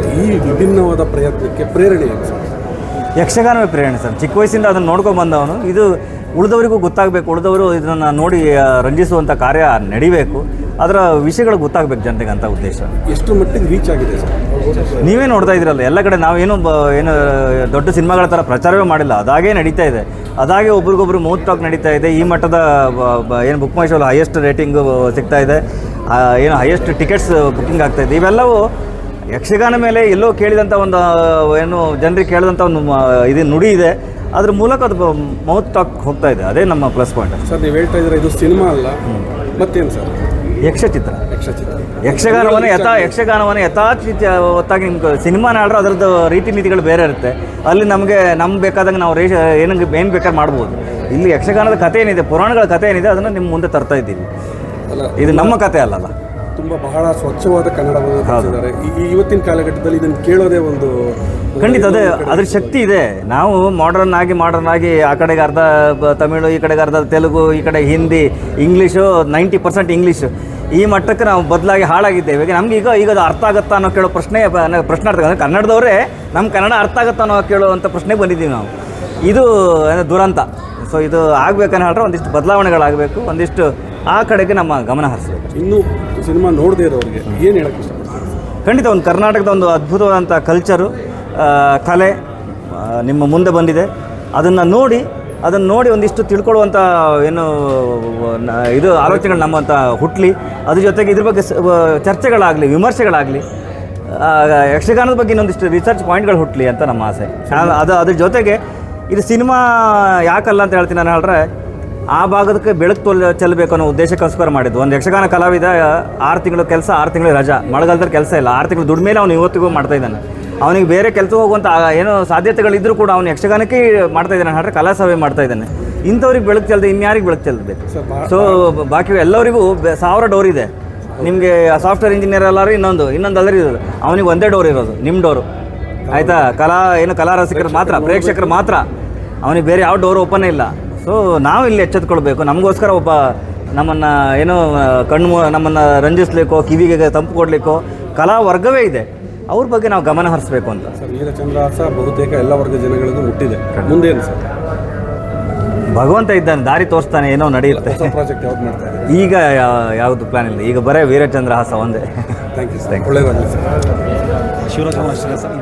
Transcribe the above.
Sir ಈ ವಿಭಿನ್ನವಾದ ಪ್ರಯತ್ನಕ್ಕೆ ಪ್ರೇರಣೆ ಏನು ಸರ್? ಯಕ್ಷಗಾನವೇ ಪ್ರೇರಣೆ ಸರ್. ಚಿಕ್ಕ ವಯಸ್ಸಿಂದ ಅದನ್ನು ನೋಡ್ಕೊಂಡು ಬಂದವನು. ಇದು ಉಳಿದವರಿಗೂ ಗೊತ್ತಾಗಬೇಕು. ಉಳಿದವರು ಇದನ್ನು ನೋಡಿ ರಂಜಿಸುವಂಥ ಕಾರ್ಯ ನಡಿಬೇಕು. ಅದರ ವಿಷಯಗಳು ಗೊತ್ತಾಗಬೇಕು ಜನತೆಗೆ ಅಂತ ಉದ್ದೇಶ. ಎಷ್ಟು ಮಟ್ಟಿಗೆ ರೀಚ್ ಆಗಿದೆ ಸರ್? ನೀವೇ ನೋಡ್ತಾ ಇದ್ದೀರಲ್ಲ ಎಲ್ಲ ಕಡೆ ನಾವೇನು ಏನು ದೊಡ್ಡ ಸಿನಿಮಾಗಳ ಥರ ಪ್ರಚಾರವೇ ಮಾಡಿಲ್ಲ. ಅದಾಗೇ ನಡೀತಾ ಇದೆ. ಅದಾಗೆ ಒಬ್ರಿಗೊಬ್ರು ಮೌತ್ ಟಾಕ್ ನಡೀತಾ ಇದೆ. ಈ ಮಟ್ಟದ ಏನು ಬುಕ್ ಮೈ ಶೋಲ್ಲಿ ಹೈಯೆಸ್ಟ್ ರೇಟಿಂಗು ಸಿಗ್ತಾ ಇದೆ. ಏನು ಹೈಯೆಸ್ಟ್ ಟಿಕೆಟ್ಸ್ ಬುಕ್ಕಿಂಗ್ ಆಗ್ತಾಯಿದೆ ಇವೆಲ್ಲವೂ ಯಕ್ಷಗಾನ ಮೇಲೆ ಎಲ್ಲೋ ಕೇಳಿದಂಥ ಒಂದು ಏನು ಜನರಿಗೆ ಕೇಳಿದಂಥ ಒಂದು ಇದು ನುಡಿ ಇದೆ. ಅದ್ರ ಮೂಲಕ ಅದು ಮೌತ್ ಟಾಕ್ ಹೋಗ್ತಾ ಇದೆ. ಅದೇ ನಮ್ಮ ಪ್ಲಸ್ ಪಾಯಿಂಟ್ ಸರ್ ನೀವು ಹೇಳ್ತಾ ಇದ್ರೆ ಇದು ಸಿನಿಮಾ ಅಲ್ಲ. ಮತ್ತೇನು ಸರ್? ಯಕ್ಷಚಿತ್ರ. ಯಕ್ಷಚಿತ್ರ. ಯಕ್ಷಗಾನವನ್ನು ಯಥಾ ಯಕ್ಷಗಾನವನ್ನು ಚಿತ್ರ ಹೊತ್ತಾಗಿ ನಿಮ್ಗೆ ಸಿನಿಮಾನ ಆಡ್ರೆ ಅದರದ್ದು ರೀತಿ ನೀತಿಗಳು ಬೇರೆ ಇರುತ್ತೆ. ಅಲ್ಲಿ ನಮಗೆ ನಮ್ಗೆ ಬೇಕಾದಂಗೆ ನಾವು ರೇಷ ಏನಂಗೆ ಏನು ಬೇಕಾದ್ರೆ ಮಾಡ್ಬೋದು. ಇಲ್ಲಿ ಯಕ್ಷಗಾನದ ಕಥೆ ಏನಿದೆ ಪುರಾಣಗಳ ಕಥೆ ಏನಿದೆ ಅದನ್ನು ನಿಮ್ಮ ಮುಂದೆ ತರ್ತಾ ಇದ್ದೀವಿ. ಇದು ನಮ್ಮ ಕಥೆ ಅಲ್ಲಲ್ಲ ತುಂಬ ಬಹಳ ಸ್ವಚ್ಛವಾದ ಕನ್ನಡವನ್ನು ತಿಳಿಸಿದ್ದಾರೆ ಈ- ಇವತ್ತಿನ ಕಾಲಘಟ್ಟದಲ್ಲಿ ಇದನ್ನು ಕೇಳೋದೇ ಒಂದು ಖಂಡಿತ ಅದೇ ಅದ್ರ ಶಕ್ತಿ ಇದೆ. ನಾವು ಮಾಡರ್ನ್ ಆಗಿ ಮಾಡರ್ನ್ ಆಗಿ ಆ ಕಡೆಗೆ ಅರ್ಧ ತಮಿಳು ಈ ಕಡೆಗೆ ಅರ್ಧ ತೆಲುಗು ಈ ಕಡೆ Hindi English ninety percent English. ಈ ಮಟ್ಟಕ್ಕೆ ನಾವು ಬದಲಾಗಿ ಹಾಳಾಗಿದ್ದೇವೆ. ಈಗ ನಮ್ಗೆ ಈಗ ಈಗ ಅದು ಅರ್ಥ ಆಗುತ್ತಾ ಅನ್ನೋ ಕೇಳೋ ಪ್ರಶ್ನೆ ಪ್ರಶ್ನೆ ಅರ್ಥ ಅಂದರೆ ಕನ್ನಡದವರೇ ನಮ್ಮ ಕನ್ನಡ ಅರ್ಥ ಆಗುತ್ತಾ ಅನ್ನೋ ಕೇಳುವಂಥ ಪ್ರಶ್ನೆಗೆ ಬಂದಿದ್ದೀವಿ ನಾವು. ಇದು ದುರಂತ. ಸೊ ಇದು ಆಗ್ಬೇಕನ್ನ ಹೇಳಿದ್ರೆ ಒಂದಿಷ್ಟು ಬದಲಾವಣೆಗಳಾಗಬೇಕು ಒಂದಿಷ್ಟು ಆ ಕಡೆಗೆ ನಮ್ಮ ಗಮನ ಹರಿಸಬೇಕು. ಇನ್ನೂ ಸಿನಿಮಾ ನೋಡದೇ ಇರೋರಿಗೆ ಏನು ಹೇಳಕ್ಕೆ ಇಷ್ಟಪಡ್ತಾರೆ? ಖಂಡಿತ ಒಂದು ಕರ್ನಾಟಕದ ಒಂದು ಅದ್ಭುತವಾದಂಥ ಕಲ್ಚರು ಕಲೆ ನಿಮ್ಮ ಮುಂದೆ ಬಂದಿದೆ. ಅದನ್ನು ನೋಡಿ ಅದನ್ನು ನೋಡಿ ಒಂದಿಷ್ಟು ತಿಳ್ಕೊಳ್ಳುವಂಥ ಏನು ಇದು ಆಲೋಚನೆಗಳು ನಮ್ಮಂಥ ಹುಟ್ಲಿ. ಅದ್ರ ಜೊತೆಗೆ ಇದ್ರ ಬಗ್ಗೆ ಚರ್ಚೆಗಳಾಗಲಿ ವಿಮರ್ಶೆಗಳಾಗಲಿ ಯಕ್ಷಗಾನದ ಬಗ್ಗೆ ಇನ್ನೊಂದಿಷ್ಟು ರಿಸರ್ಚ್ ಪಾಯಿಂಟ್ಗಳು ಹುಟ್ಟಲಿ ಅಂತ ನಮ್ಮ ಆಸೆ. ಅದು ಅದ್ರ ಜೊತೆಗೆ ಇದು ಸಿನಿಮಾ ಯಾಕಲ್ಲ ಅಂತ ಹೇಳ್ತೀನಿ ನಾನು ಹೇಳಿದ್ರೆ ಆ ಭಾಗದಕ್ಕೆ ಬೆಳಕು ತೊಲ್ ಚೆಲ್ಲಬೇಕು ಅನ್ನೋ ಉದ್ದೇಶಕ್ಕೋಸ್ಕರ ಮಾಡಿದ್ದು. ಒಂದು ಯಕ್ಷಗಾನ ಕಲಾವಿದ ಆರು ತಿಂಗಳು ಕೆಲಸ ಆರು ತಿಂಗಳು ರಜಾ. ಮಳೆಗಾಲದಲ್ಲಿ ಕೆಲಸ ಇಲ್ಲ. ಆರು ತಿಂಗಳು ದುಡ್ಡು ಮೇಲೆ ಅವನು ಇವತ್ತಿಗೂ ಮಾಡ್ತಾ ಇದ್ದಾನೆ. ಅವನಿಗೆ ಬೇರೆ ಕೆಲಸ ಹೋಗುವಂಥ ಏನೋ ಸಾಧ್ಯತೆಗಳಿದ್ದರೂ ಕೂಡ ಅವನು ಯಕ್ಷಗಾನಕ್ಕೆ ಮಾಡ್ತಾ ಇದ್ದಾನೆ. ಹಾಡ್ರೆ ಕಲಾಸಭೆ ಮಾಡ್ತಾ ಇದ್ದಾನೆ. ಇಂಥವ್ರಿಗೆ ಬೆಳಕು ಚೆಲ್ಲದೆ ಇನ್ಯಾರಿಗೆ ಬೆಳಕು ಚೆಲ್ಲಬೇಕು ಸೊ ಬಾಕಿ ಎಲ್ಲರಿಗೂ ಸಾವಿರ ಡೋರ್ ಇದೆ. ನಿಮಗೆ ಸಾಫ್ಟ್ವೇರ್ ಇಂಜಿನಿಯರ್ ಎಲ್ಲರೂ ಇನ್ನೊಂದು ಇನ್ನೊಂದು ಅಲ್ಲರಿ ಇರೋದು ಅವನಿಗೆ ಒಂದೇ ಡೋರ್ ಇರೋದು ನಿಮ್ಮ ಡೋರು. ಆಯಿತಾ? ಕಲಾ ಏನು ಕಲಾ ರಸಿಕರು ಮಾತ್ರ ಪ್ರೇಕ್ಷಕರು ಮಾತ್ರ. ಅವನಿಗೆ ಬೇರೆ ಯಾವ ಡೋರ್ ಓಪನ್ ಇಲ್ಲ. ಸೊ ನಾವು ಇಲ್ಲಿ ಎಚ್ಚೆತ್ಕೊಳ್ಬೇಕು. ನಮಗೋಸ್ಕರ ಒಬ್ಬ ನಮ್ಮನ್ನು ಏನೋ ಕಣ್ಮು ಕಣ್ಣು ನಮ್ಮನ್ನು ರಂಜಿಸ್ಲಿಕ್ಕೋ ಕಿವಿಗೆ ತಂಪು ಕೊಡಲಿಕ್ಕೋ ಕಲಾ ವರ್ಗವೇ ಇದೆ. ಅವ್ರ ಬಗ್ಗೆ ನಾವು ಗಮನ ಹರಿಸ್ಬೇಕು ಅಂತ. ಸರ್ ವೀರಚಂದ್ರಹಾಸ ಬಹುತೇಕ ಎಲ್ಲ ವರ್ಗ ಜನಗಳಿಗೂ ಮುಟ್ಟಿದೆ ಮುಂದೇನು ಸರ್? ಭಗವಂತ ಇದ್ದಾನೆ ದಾರಿ ತೋರಿಸ್ತಾನೆ ಏನೋ ನಡೆಯುತ್ತೆ. ಹೊಸ ಪ್ರಾಜೆಕ್ಟ್ ಯಾವ್ದು ಮಾಡ್ತಾ ಈಗ ಯಾವುದು ಪ್ಲಾನ್ ಇಲ್ಲ. ಈಗ ಬರೇ ವೀರಚಂದ್ರಹಾಸ ಒಂದೇ. ಥ್ಯಾಂಕ್ ಯು ಸರ್ ಒಳ್ಳೆಯದಾಗಲಿ ಸರ್ ಶಿವರಾಜ್ ಸರ್.